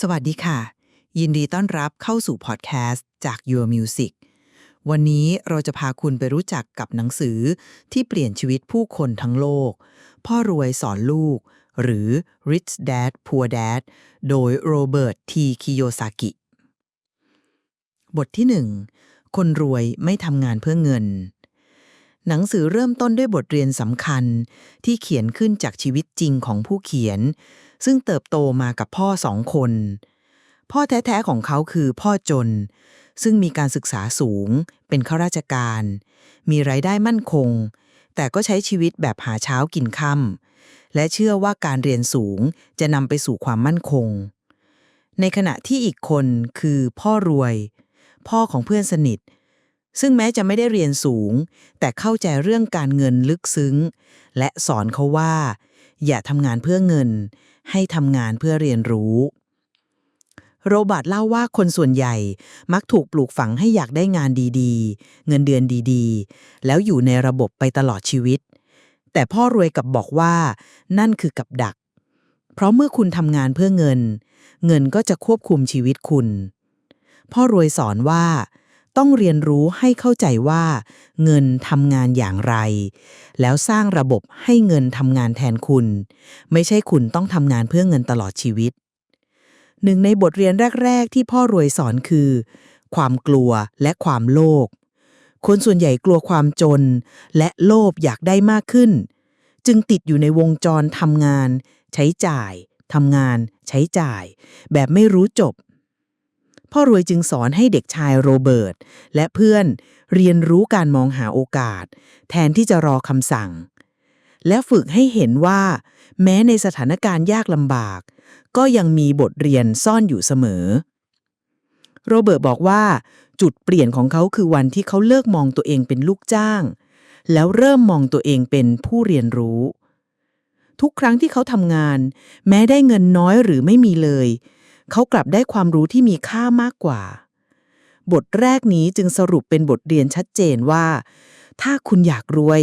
สวัสดีค่ะ ยินดีต้อนรับเข้าสู่พอดแคสต์จาก Your Music วันนี้เราจะพาคุณไปรู้จักกับหนังสือที่เปลี่ยนชีวิตผู้คนทั้งโลก พ่อรวยสอนลูก หรือ Rich Dad Poor Dad โดยโรเบิร์ตทีคิโยซากิ บทที่ 1 คนรวยไม่ทำงานเพื่อเงิน หนังสือเริ่มต้นด้วยบทเรียนสำคัญที่เขียนขึ้นจากชีวิตจริงของผู้เขียน ซึ่งเติบโตมากับพ่อสองคน พ่อแท้ๆของเขาคือพ่อจน ซึ่งมีการศึกษาสูง เป็นข้าราชการ มีรายได้มั่นคง แต่ก็ใช้ชีวิตแบบหาเช้ากินค่ำและเชื่อว่าการเรียนสูงจะนำไปสู่ความมั่นคง ในขณะที่อีกคนคือพ่อรวย พ่อของเพื่อนสนิทซึ่งแม้จะไม่ได้เรียนสูง แต่เข้าใจเรื่องการเงินลึกซึ้ง และสอนเขาว่า อย่าทำงานเพื่อเงิน ให้ทำงานเพื่อเรียนรู้ โรบัร์ตเล่าว่าคนส่วนใหญ่มักถูกปลูกฝังให้อยากได้งานดีๆ เงินเดือนดีๆ แล้วอยู่ในระบบไปตลอดชีวิต แต่พ่อรวยกับบอกว่า นั่นคือกับดัก เพราะเมื่อคุณทำงานเพื่อเงิน เงินก็จะควบคุมชีวิตคุณ พ่อรวยสอนว่า ต้องเรียนรู้ให้เข้าใจว่า เงินทำงานอย่างไร แล้วสร้างระบบให้เงินทำงานแทนคุณ ไม่ใช่คุณต้องทำงานเพื่อเงินตลอดชีวิต หนึ่งในบทเรียนแรก ๆ ที่พ่อรวยสอนคือ ความกลัวและความโลภคนส่วนใหญ่กลัวความจน และโลภอยากได้มากขึ้น จึงติดอยู่ในวงจรทำงาน ใช้จ่ายทำงาน ใช้จ่าย แบบไม่รู้จบ พ่อรวยจึงสอนให้เด็กชายโรเบิร์ตและเพื่อนเรียนรู้การมองหาโอกาส แทนที่จะรอคำสั่ง และฝึกให้เห็นว่า แม้ในสถานการณ์ยากลำบาก ก็ยังมีบทเรียนซ่อนอยู่เสมอ โรเบิร์ตบอกว่า จุดเปลี่ยนของเขาคือวันที่เขาเลิกมองตัวเองเป็นลูกจ้าง แล้วเริ่มมองตัวเองเป็นผู้เรียนรู้ทุกครั้งที่เขาทำงาน แม้ได้เงินน้อยหรือไม่มีเลย เขากลับได้ความรู้ที่มีค่ามากกว่า บทแรกนี้จึงสรุปเป็นบทเรียนชัดเจนว่า ถ้าคุณอยากรวย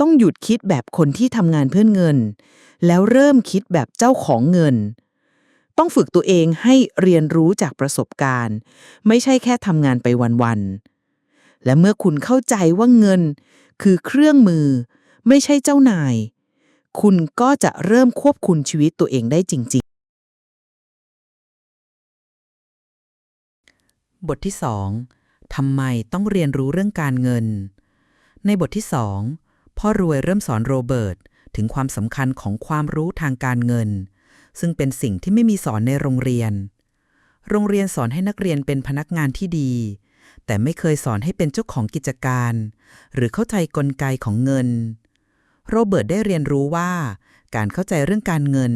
ต้องหยุดคิดแบบคนที่ทำงานเพื่อเงิน แล้วเริ่มคิดแบบเจ้าของเงิน ต้องฝึกตัวเองให้เรียนรู้จากประสบการณ์ ไม่ใช่แค่ทำงานไปวันๆและเมื่อคุณเข้าใจว่าเงิน คือเครื่องมือ ไม่ใช่เจ้านายคุณก็จะเริ่มควบคุมชีวิตตัวเองได้จริง ๆ บทที่2ทำไมต้องเรียนรู้เรื่องการเงิน ในบทที่2พ่อรวยเริ่มสอนโรเบิร์ตถึงความสำคัญของความรู้ทางการเงิน ซึ่งเป็นสิ่งที่ไม่มีสอนในโรงเรียน โรงเรียนสอนให้นักเรียนเป็นพนักงานที่ดี แต่ไม่เคยสอนให้เป็นเจ้าของกิจการ หรือเข้าใจกลไกของเงิน โรเบิร์ตได้เรียนรู้ว่า การเข้าใจเรื่องการเงิน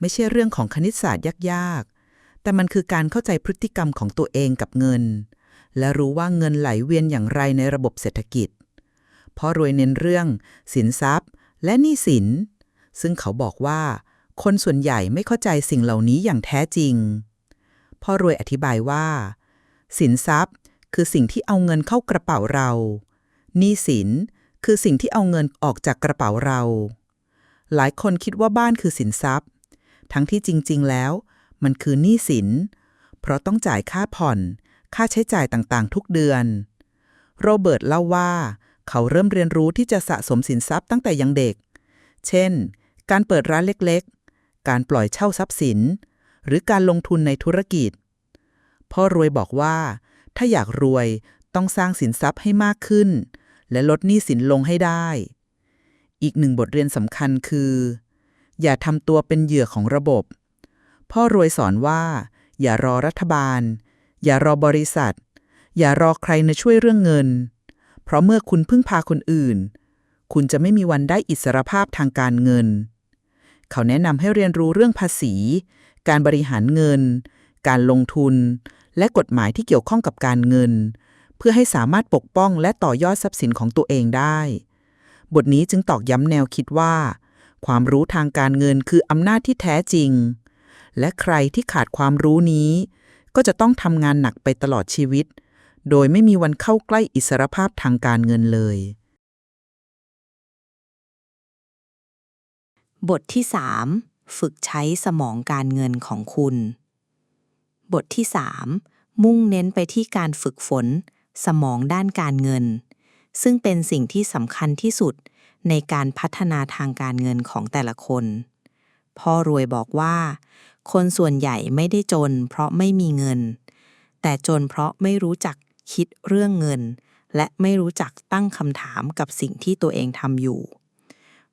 ไม่ใช่เรื่องของคณิตศาสตร์ยาก แต่มันคือการเข้าใจพฤติกรรมของตัวเองกับเงิน และรู้ว่าเงินไหลเวียนอย่างไรในระบบเศรษฐกิจพ่อรวยเน้นเรื่อง สินทรัพย์ และหนี้สิน ซึ่งเขาบอกว่า คนส่วนใหญ่ไม่เข้าใจสิ่งเหล่านี้อย่างแท้จริง พ่อรวยอธิบายว่า สินทรัพย์คือสิ่งที่เอาเงินเข้ากระเป๋าเรา หนี้สินคือสิ่งที่เอาเงินออกจากกระเป๋าเรา หลายคนคิดว่าบ้านคือสินทรัพย์ ทั้งที่จริง ๆ แล้ว มันคือหนี้สิน เพราะต้องจ่ายค่าผ่อน ค่าใช้จ่ายต่างๆ ทุกเดือน โรเบิร์ตเล่าว่า เขาเริ่มเรียนรู้ที่จะสะสมสินทรัพย์ตั้งแต่ยังเด็ก เช่น การเปิดร้านเล็กๆ การปล่อยเช่าทรัพย์สิน หรือการลงทุนในธุรกิจ พ่อรวยบอกว่า ถ้าอยากรวยต้องสร้างสินทรัพย์ให้มากขึ้น และลดหนี้สินลงให้ได้ อีกหนึ่งบทเรียนสำคัญคือ อย่าทำตัวเป็นเหยื่อของระบบ พ่อรวยสอนว่า อย่ารอรัฐบาล อย่ารอบริษัท อย่ารอใครมาช่วยเรื่องเงิน เพราะเมื่อคุณพึ่งพาคนอื่น คุณจะไม่มีวันได้อิสรภาพทางการเงิน เขาแนะนำให้เรียนรู้เรื่องภาษี การบริหารเงิน การลงทุน และกฎหมายที่เกี่ยวข้องกับการเงิน เพื่อให้สามารถปกป้องและต่อยอดทรัพย์สินของตัวเองได้ บทนี้จึงตอกย้ำแนวคิดว่า ความรู้ทางการเงินคืออำนาจที่แท้จริง และใครที่ขาดความรู้นี้ ก็จะต้องทำงานหนักไปตลอดชีวิต โดยไม่มีวันเข้าใกล้อิสรภาพทางการเงินเลย บทที่ 3 ฝึกใช้สมองการเงินของคุณ บทที่ 3 มุ่งเน้นไปที่การฝึกฝน สมองด้านการเงิน ซึ่งเป็นสิ่งที่สำคัญที่สุดในการพัฒนาทางการเงินของแต่ละคน พ่อรวยบอกว่า คนส่วนใหญ่ไม่ได้จน เพราะไม่มีเงิน แต่จนเพราะไม่รู้จักคิดเรื่องเงิน และไม่รู้จักตั้งคำถามกับสิ่งที่ตัวเองทำอยู่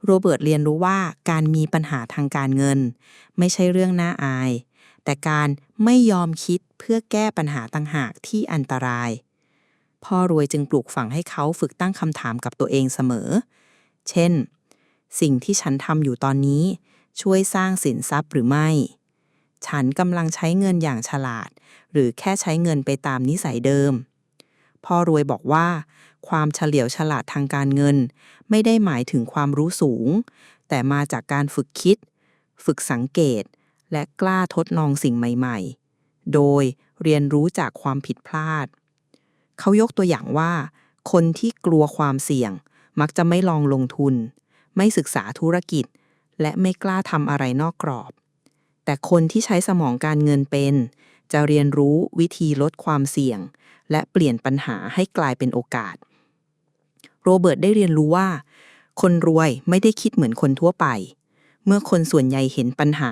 โรเบิร์ตเรียนรู้ว่าการมีปัญหาทางการเงิน ไม่ใช่เรื่องน่าอาย แต่การไม่ยอมคิดเพื่อแก้ปัญหาต่างหากที่อันตราย พ่อรวยจึงปลูกฝังให้เขาฝึกตั้งคำถามกับตัวเองเสมอ เช่น สิ่งที่ฉันทำอยู่ตอนนี้ช่วยสร้างสินทรัพย์หรือไม่ ฉันกำลังใช้เงินอย่างฉลาด หรือแค่ใช้เงินไปตามนิสัยเดิม พ่อรวยบอกว่า ความเฉลียวฉลาดทางการเงิน ไม่ได้หมายถึงความรู้สูง แต่มาจากการฝึกคิด ฝึกสังเกต และกล้าทดลองสิ่งใหม่ๆ โดยเรียนรู้จากความผิดพลาด เขายกตัวอย่างว่า คนที่กลัวความเสี่ยง มักจะไม่ลองลงทุน ไม่ศึกษาธุรกิจ และไม่กล้าทำอะไรนอกกรอบ แต่คนที่ใช้สมองการเงินเป็น จะเรียนรู้วิธีลดความเสี่ยง และเปลี่ยนปัญหาให้กลายเป็นโอกาส โรเบิร์ตได้เรียนรู้ว่า คนรวยไม่ได้คิดเหมือนคนทั่วไป เมื่อคนส่วนใหญ่เห็นปัญหา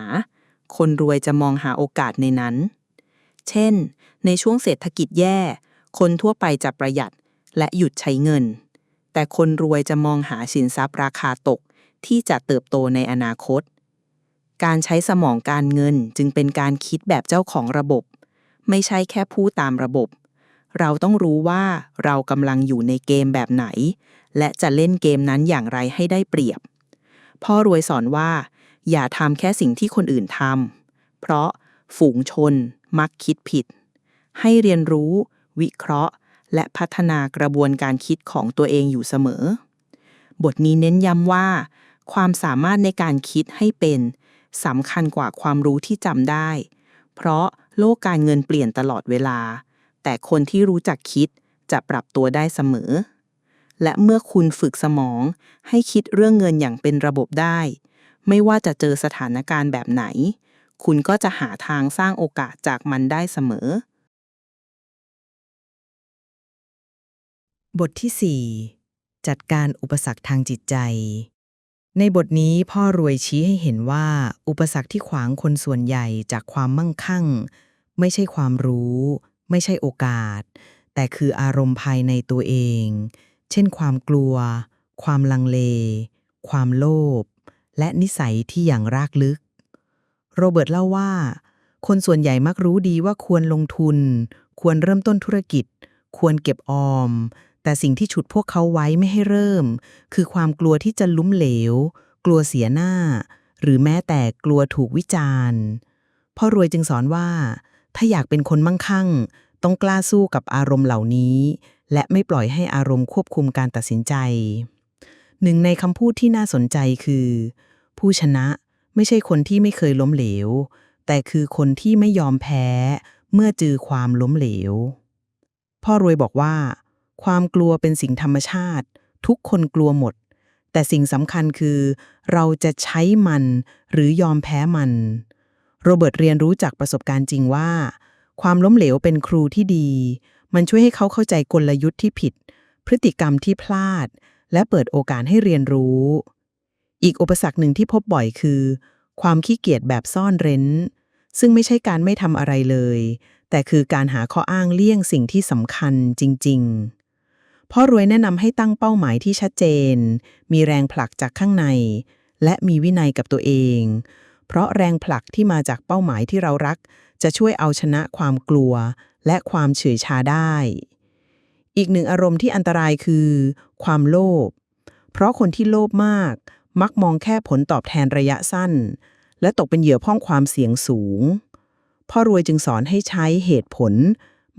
คนรวยจะมองหาโอกาสในนั้น เช่น ในช่วงเศรษฐกิจแย่ คนทั่วไปจะประหยัดและหยุดใช้เงิน แต่คนรวยจะมองหาสินทรัพย์ราคาตกที่จะเติบโตในอนาคต การใช้สมองการเงินจึงเป็นการคิดแบบเจ้าของระบบ ไม่ใช่แค่ผู้ตามระบบ เราต้องรู้ว่าเรากำลังอยู่ในเกมแบบไหน และจะเล่นเกมนั้นอย่างไรให้ได้เปรียบ พ่อรวยสอนว่า อย่าทำแค่สิ่งที่คนอื่นทำเพราะฝูงชนมักคิดผิด ให้เรียนรู้ วิเคราะห์ และพัฒนากระบวนการคิดของตัวเองอยู่เสมอ บทนี้เน้นย้ำว่า ความสามารถในการคิดให้เป็น สำคัญกว่าความรู้ที่จำได้ เพราะโลกการเงินเปลี่ยนตลอดเวลา แต่คนที่รู้จักคิดจะปรับตัวได้เสมอ และเมื่อคุณฝึกสมองให้คิดเรื่องเงินอย่างเป็นระบบได้ ไม่ว่าจะเจอสถานการณ์แบบไหน คุณก็จะหาทางสร้างโอกาสจากมันได้เสมอ บทที่ 4 จัดการอุปสรรคทางจิตใจ ในบทนี้พ่อรวยชี้ให้เห็นว่า อุปสรรคที่ขวางคนส่วนใหญ่จากความมั่งคั่ง ไม่ใช่ความรู้ ไม่ใช่โอกาส แต่คืออารมณ์ภายในตัวเอง เช่นความกลัว ความลังเล ความโลภและนิสัยที่อย่างรากลึก โรเบิร์ตเล่าว่า คนส่วนใหญ่มักรู้ดีว่าควรลงทุน ควรเริ่มต้นธุรกิจ ควรเก็บออม แต่สิ่งที่ฉุดพวกเขาไว้ไม่ให้เริ่ม คือความกลัวที่จะล้มเหลว กลัวเสียหน้า หรือแม้แต่กลัวถูกวิจารณ์พ่อรวยจึงสอนว่า ถ้าอยากเป็นคนมั่งคั่ง ต้องกล้าสู้กับอารมณ์เหล่านี้ และไม่ปล่อยให้อารมณ์ควบคุมการตัดสินใจ หนึ่งในคำพูดที่น่าสนใจคือ ผู้ชนะไม่ใช่คนที่ไม่เคยล้มเหลว แต่คือคนที่ไม่ยอมแพ้ เมื่อเจอความล้มเหลว พ่อรวยบอกว่า ความกลัวเป็นสิ่งธรรมชาติ ทุกคนกลัวหมด แต่สิ่งสำคัญคือ เราจะใช้มันหรือยอมแพ้มัน โรเบิร์ตเรียนรู้จากประสบการณ์จริงว่า ความล้มเหลวเป็นครูที่ดี มันช่วยให้เขาเข้าใจกลยุทธ์ที่ผิด พฤติกรรมที่พลาด และเปิดโอกาสให้เรียนรู้ อีกอุปสรรคหนึ่งที่พบบ่อยคือ ความขี้เกียจแบบซ่อนเร้น ซึ่งไม่ใช่การไม่ทำอะไรเลยแต่คือการหาข้ออ้างเลี่ยงสิ่งที่สำคัญจริง ๆ พ่อรวยแนะนำให้ตั้งเป้าหมายที่ชัดเจน มีแรงผลักจากข้างใน และมีวินัยกับตัวเอง เพราะแรงผลักที่มาจากเป้าหมายที่เรารัก จะช่วยเอาชนะความกลัว และความเฉื่อยชาได้ อีกหนึ่งอารมณ์ที่อันตรายคือ ความโลภ เพราะคนที่โลภมาก มักมองแค่ผลตอบแทนระยะสั้น และตกเป็นเหยื่อพ่องความเสี่ยงสูง พ่อรวยจึงสอนให้ใช้เหตุผล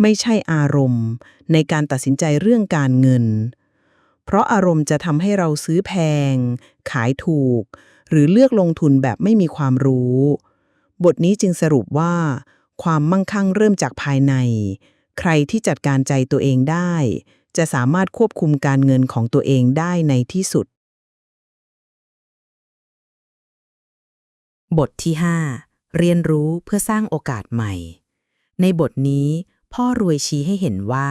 ไม่ใช่อารมณ์ ในการตัดสินใจเรื่องการเงิน เพราะอารมณ์จะทำให้เราซื้อแพง ขายถูก หรือเลือกลงทุนแบบไม่มีความรู้ บทนี้จึงสรุปว่า ความมั่งคั่งเริ่มจากภายใน ใครที่จัดการใจตัวเองได้ จะสามารถควบคุมการเงินของตัวเองได้ในที่สุด บทที่ 5 เรียนรู้เพื่อสร้างโอกาสใหม่ ในบทนี้ พ่อรวยชี้ให้เห็นว่า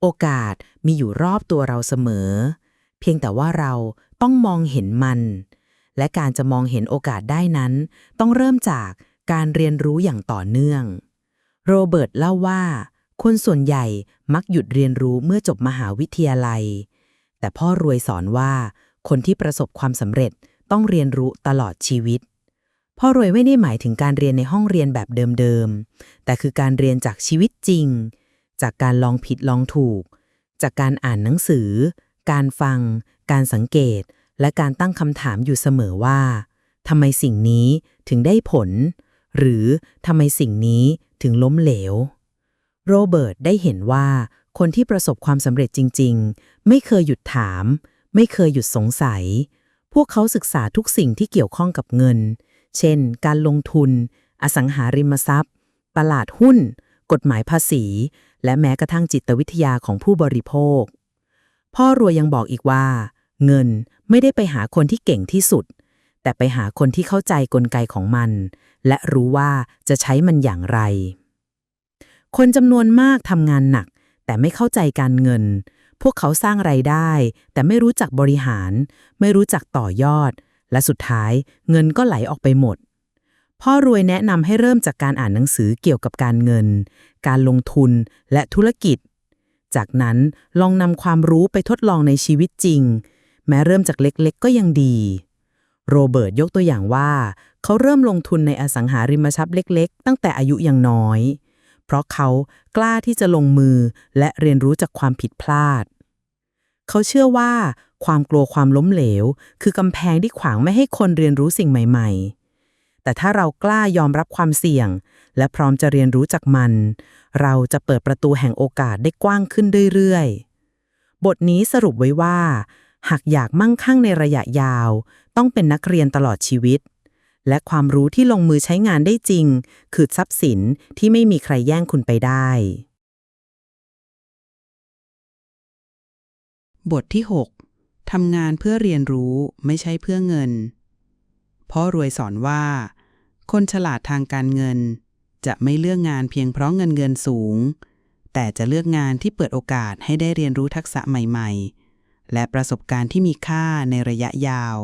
โอกาสมีอยู่รอบตัวเราเสมอ เพียงแต่ว่าเราต้องมองเห็นมัน และการจะมองเห็นโอกาสได้นั้น ต้องเริ่มจากการเรียนรู้อย่างต่อเนื่อง โรเบิร์ตเล่าว่า คนส่วนใหญ่มักหยุดเรียนรู้เมื่อจบมหาวิทยาลัย แต่พ่อรวยสอนว่า คนที่ประสบความสำเร็จต้องเรียนรู้ตลอดชีวิต พ่อรวยไม่ได้หมายถึงการเรียนในห้องเรียนแบบเดิมๆ แต่คือการเรียนจากชีวิตจริง จากการลองผิดลองถูก จากการอ่านหนังสือ การฟัง การสังเกต และการตั้งคำถามอยู่เสมอว่าทำไมสิ่งนี้ถึงได้ผล หรือทำไมสิ่งนี้ถึงล้มเหลว โรเบิร์ตได้เห็นว่าคนที่ประสบความสำเร็จจริง ๆ ไม่เคยหยุดถาม ไม่เคยหยุดสงสัย พวกเขาศึกษาทุกสิ่งที่เกี่ยวข้องกับเงิน เช่น การลงทุน อสังหาริมทรัพย์ ตลาดหุ้น กฎหมายภาษี และแม้กระทั่งจิตวิทยาของผู้บริโภค พ่อรวยยังบอกอีกว่า เงินไม่ได้ไปหาคนที่เก่งที่สุด แต่ไปหาคนที่เข้าใจกลไกของมัน และรู้ว่าจะใช้มันอย่างไร คนจำนวนมากทำงานหนัก แต่ไม่เข้าใจการเงินพวกเขาสร้างไรายได้ แต่ไม่รู้จักบริหาร ไม่รู้จักต่อยอด และสุดท้ายเงินก็ไหลออกไปหมด พ่อรวยแนะนำให้เริ่มจากการอ่านหนังสือเกี่ยวกับการเงิน การลงทุนและธุรกิจ จากนั้นลองนำความรู้ไปทดลองในชีวิตจริง แม้เริ่มจากเล็กๆ ก็ยังดี โรเบิร์ตยกตัวอย่างว่า เขาเริ่มลงทุนในอสังหาริมทรัพย์เล็ก ๆ ตั้งแต่อายุยังน้อย เพราะเขากล้าที่จะลงมือและเรียนรู้จากความผิดพลาด เขาเชื่อว่า ความกลัวความล้มเหลว คือกำแพงที่ขวางไม่ให้คนเรียนรู้สิ่งใหม่ ๆ แต่ถ้าเรากล้ายอมรับความเสี่ยง และพร้อมจะเรียนรู้จากมัน เราจะเปิดประตูแห่งโอกาสได้กว้างขึ้นเรื่อยๆ บทนี้สรุปไว้ว่า หากอยากมั่งคั่งในระยะยาว ต้องเป็นนักเรียนตลอดชีวิต และความรู้ที่ลงมือใช้งานได้จริง คือทรัพย์สินที่ไม่มีใครแย่งคุณไปได้บทที่ 6 ทำงานเพื่อเรียนรู้ไม่ใช่เพื่อเงินพ่อรวยสอนว่า คนฉลาดทางการเงิน จะไม่เลือกงานเพียงเพราะเงินเงินสูง แต่จะเลือกงานที่เปิดโอกาสให้ได้เรียนรู้ทักษะใหม่ๆ และประสบการณ์ที่มีค่าในระยะยาว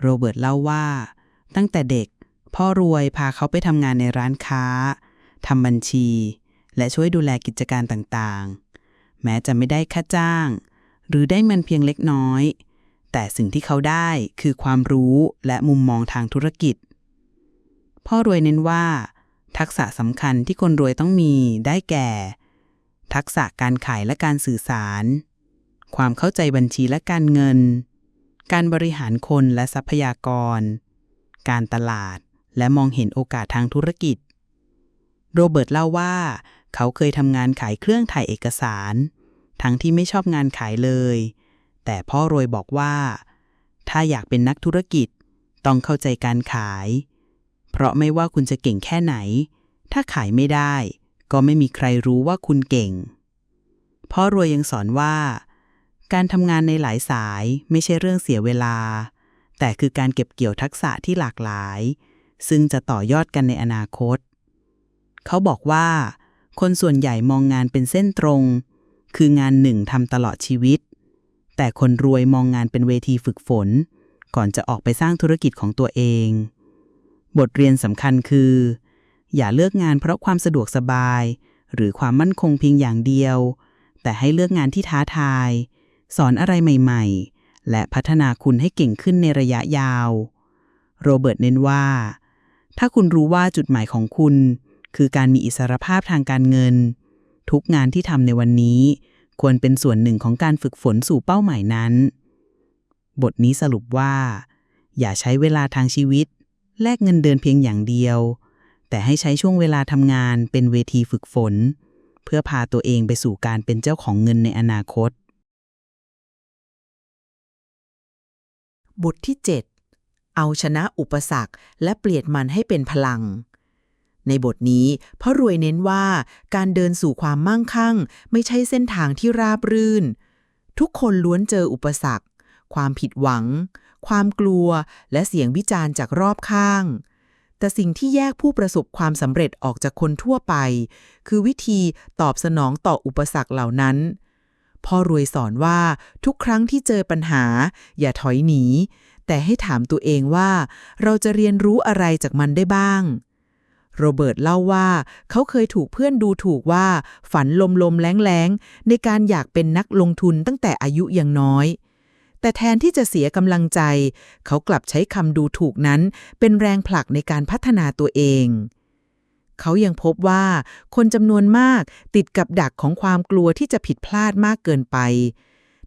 โรเบิร์ตเล่าว่า ตั้งแต่เด็ก พ่อรวยพาเขาไปทำงานในร้านค้าทำบัญชี และช่วยดูแลกิจการต่างๆ แม้จะไม่ได้ค่าจ้าง หรือได้เงินเพียงเล็กน้อย แต่สิ่งที่เขาได้คือความรู้และมุมมองทางธุรกิจ พ่อรวยเน้นว่า ทักษะสำคัญที่คนรวยต้องมีได้แก่ ทักษะการขายและการสื่อสาร ความเข้าใจบัญชีและการเงิน การบริหารคนและทรัพยากร การตลาดและมองเห็นโอกาสทางธุรกิจ โรเบิร์ตเล่าว่า เขาเคยทำงานขายเครื่องถ่ายเอกสาร ทั้งที่ไม่ชอบงานขายเลย แต่พ่อรวยบอกว่า ถ้าอยากเป็นนักธุรกิจต้องเข้าใจการขาย เพราะไม่ว่าคุณจะเก่งแค่ไหน ถ้าขายไม่ได้ ก็ไม่มีใครรู้ว่าคุณเก่ง พ่อรวยยังสอนว่า การทำงานในหลายสายไม่ใช่เรื่องเสียเวลา แต่คือการเก็บเกี่ยวทักษะที่หลากหลาย ซึ่งจะต่อยอดกันในอนาคต เขาบอกว่า คนส่วนใหญ่มองงานเป็นเส้นตรง คืองานหนึ่งทำตลอดชีวิต แต่คนรวยมองงานเป็นเวทีฝึกฝน ก่อนจะออกไปสร้างธุรกิจของตัวเอง บทเรียนสำคัญคือ อย่าเลือกงานเพราะความสะดวกสบาย หรือความมั่นคงเพียงอย่างเดียว แต่ให้เลือกงานที่ท้าทาย สอนอะไรใหม่ ๆ และพัฒนาคุณให้เก่งขึ้นในระยะยาว โรเบิร์ตเน้นว่า ถ้าคุณรู้ว่าจุดหมายของคุณ คือการมีอิสรภาพทางการเงิน ทุกงานที่ทำในวันนี้ ควรเป็นส่วนหนึ่งของการฝึกฝนสู่เป้าหมายนั้น บทนี้สรุปว่า อย่าใช้เวลาทางชีวิต แลกเงินเดือนเพียงอย่างเดียว แต่ให้ใช้ช่วงเวลาทำงานเป็นเวทีฝึกฝน เพื่อพาตัวเองไปสู่การเป็นเจ้าของเงินในอนาคต บทที่ 7 เอาชนะอุปสรรคและเปลี่ยนมันให้เป็นพลัง ในบทนี้พ่อรวยเน้นว่าการเดินสู่ความมั่งคั่ง ไม่ใช่เส้นทางที่ราบรื่น ทุกคนล้วนเจออุปสรรค ความผิดหวัง ความกลัว และเสียงวิจารณ์จากรอบข้าง แต่สิ่งที่แยกผู้ประสบความสำเร็จออกจากคนทั่วไป คือวิธีตอบสนองต่ออุปสรรคเหล่านั้นพ่อรวยสอนว่าทุกครั้งที่เจอปัญหา อย่าถอยหนี แต่ให้ถามตัวเองว่า เราจะเรียนรู้อะไรจากมันได้บ้าง โรเบิร์ตเล่าว่าเขาเคยถูกเพื่อนดูถูกว่าฝันลมๆแล้งๆ ในการอยากเป็นนักลงทุนตั้งแต่อายุยังน้อย แต่แทนที่จะเสียกำลังใจ เขากลับใช้คำดูถูกนั้น เป็นแรงผลักในการพัฒนาตัวเองเขายังพบว่าคนจำนวนมากติดกับดักของความกลัวที่จะผิดพลาดมากเกินไป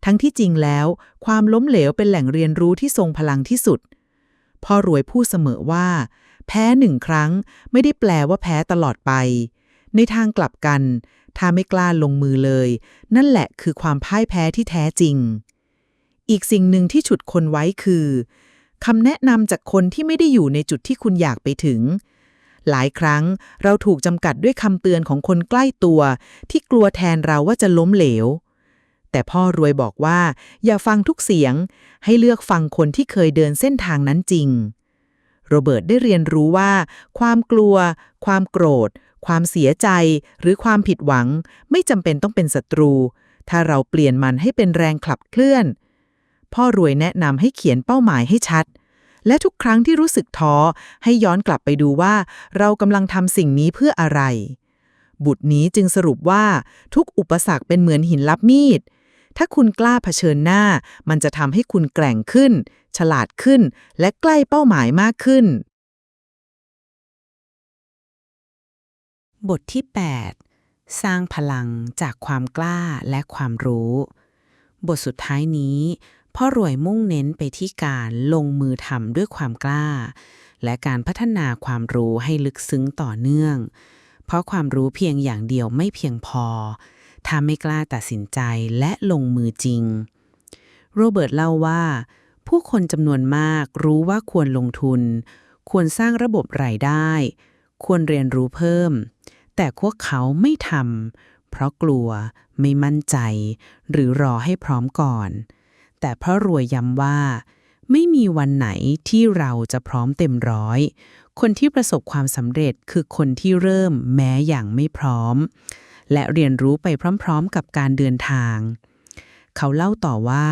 ทั้งที่จริงแล้ว ความล้มเหลวเป็นแหล่งเรียนรู้ที่ทรงพลังที่สุด พ่อรวยพูดเสมอว่า แพ้หนึ่งครั้ง ไม่ได้แปลว่าแพ้ตลอดไป ในทางกลับกัน ถ้าไม่กล้าลงมือเลย นั่นแหละคือความพ่ายแพ้ที่แท้จริง อีกสิ่งหนึ่งที่ฉุดคนไว้คือคำแนะนำจากคนที่ไม่ได้อยู่ในจุดที่คุณอยากไปถึง หลายครั้งเราถูกจำกัดด้วยคำเตือนของคนใกล้ตัว ที่กลัวแทนเราว่าจะล้มเหลว แต่พ่อรวยบอกว่า อย่าฟังทุกเสียง ให้เลือกฟังคนที่เคยเดินเส้นทางนั้นจริง โรเบิร์ตได้เรียนรู้ว่า ความกลัว ความโกรธ ความเสียใจ หรือความผิดหวัง ไม่จำเป็นต้องเป็นศัตรู ถ้าเราเปลี่ยนมันให้เป็นแรงขับเคลื่อน พ่อรวยแนะนำให้เขียนเป้าหมายให้ชัด และทุกครั้งที่รู้สึกท้อ ให้ย้อนกลับไปดูว่า เรากำลังทำสิ่งนี้เพื่ออะไร บุตรนี้จึงสรุปว่าทุกอุปสรรคเป็นเหมือนหินลับมีด ถ้าคุณกล้าเผชิญหน้า มันจะทำให้คุณแกร่งขึ้น ฉลาดขึ้น และใกล้เป้าหมายมากขึ้น บทที่ 8 สร้างพลังจากความกล้าและความรู้ บทสุดท้ายนี้พ่อรวยมุ่งเน้นไปที่การลงมือทำด้วยความกล้า และการพัฒนาความรู้ให้ลึกซึ้งต่อเนื่อง เพราะความรู้เพียงอย่างเดียวไม่เพียงพอ ถ้าไม่กล้าตัดสินใจและลงมือจริง โรเบิร์ตเล่าว่า ผู้คนจำนวนมากรู้ว่าควรลงทุน ควรสร้างระบบรายได้ ควรเรียนรู้เพิ่ม แต่พวกเขาไม่ทำเพราะกลัว ไม่มั่นใจ หรือรอให้พร้อมก่อน แต่พระรวยย้ำว่า ไม่มีวันไหนที่เราจะพร้อมเต็มร้อย คนที่ประสบความสำเร็จคือคนที่เริ่มแม้อย่างไม่พร้อม และเรียนรู้ไปพร้อมๆ กับการเดินทาง เขาเล่าต่อว่า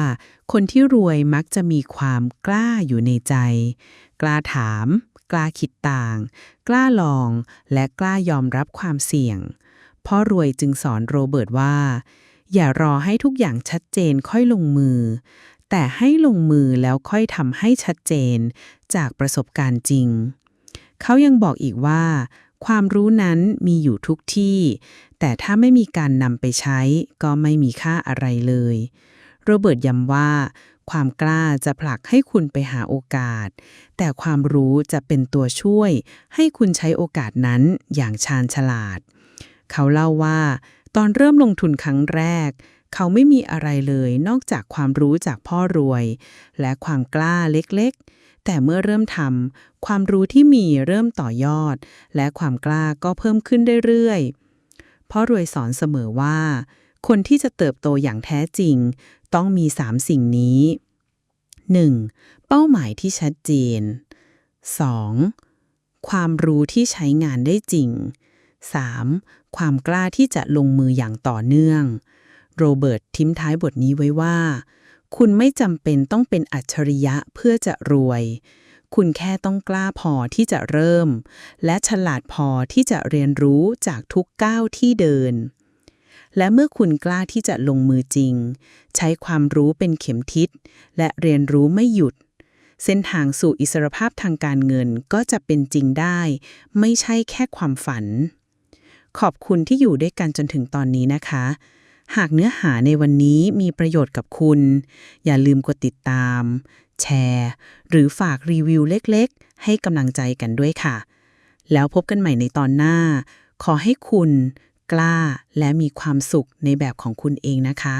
คนที่รวยมักจะมีความกล้าอยู่ในใจ กล้าถาม กล้าคิดต่าง กล้าลอง และกล้ายอมรับความเสี่ยงพ่อรวยจึงสอนโรเบิร์ตว่า อย่ารอให้ทุกอย่างชัดเจนค่อยลงมือ แต่ให้ลงมือแล้วค่อยทำให้ชัดเจนจากประสบการณ์จริง เขายังบอกอีกว่าความรู้นั้นมีอยู่ทุกที่ แต่ถ้าไม่มีการนำไปใช้ก็ไม่มีค่าอะไรเลย โรเบิร์ตย้ำว่า ความกล้าจะผลักให้คุณไปหาโอกาส แต่ความรู้จะเป็นตัวช่วย ให้คุณใช้โอกาสนั้นอย่างชาญฉลาด เขาเล่าว่า ตอนเริ่มลงทุนครั้งแรก เขาไม่มีอะไรเลยนอกจากความรู้จากพ่อรวย และความกล้าเล็กๆ แต่เมื่อเริ่มทำความรู้ที่มีเริ่มต่อยอด และความกล้าก็เพิ่มขึ้นเรื่อยๆ เพ่อรวยสอนเสมอว่า คนที่จะเติบโตอย่างแท้จริง ต้องมีสามสิ่งนี้ 1. เป้าหมายที่ชัดเจน 2. ความรู้ที่ใช้งานได้จริง 3. ความกล้าที่จะลงมืออย่างต่อเนื่อง โรเบิร์ตทิ้มท้ายบทนี้ไว้ว่า คุณไม่จำเป็นต้องเป็นอัจฉริยะเพื่อจะรวย คุณแค่ต้องกล้าพอที่จะเริ่ม และฉลาดพอที่จะเรียนรู้จากทุกก้าวที่เดิน และเมื่อคุณกล้าที่จะลงมือจริง ใช้ความรู้เป็นเข็มทิศ และเรียนรู้ไม่หยุด เส้นทางสู่อิสรภาพทางการเงินก็จะเป็นจริงได้ ไม่ใช่แค่ความฝัน ขอบคุณที่อยู่ด้วยกันจนถึงตอนนี้นะคะ หากเนื้อหาในวันนี้มีประโยชน์กับคุณ อย่าลืมกดติดตาม แชร์ หรือฝากรีวิวเล็กๆ ให้กำลังใจกันด้วยค่ะ แล้วพบกันใหม่ในตอนหน้า ขอให้คุณ กล้าและมีความสุขในแบบของคุณเองนะคะ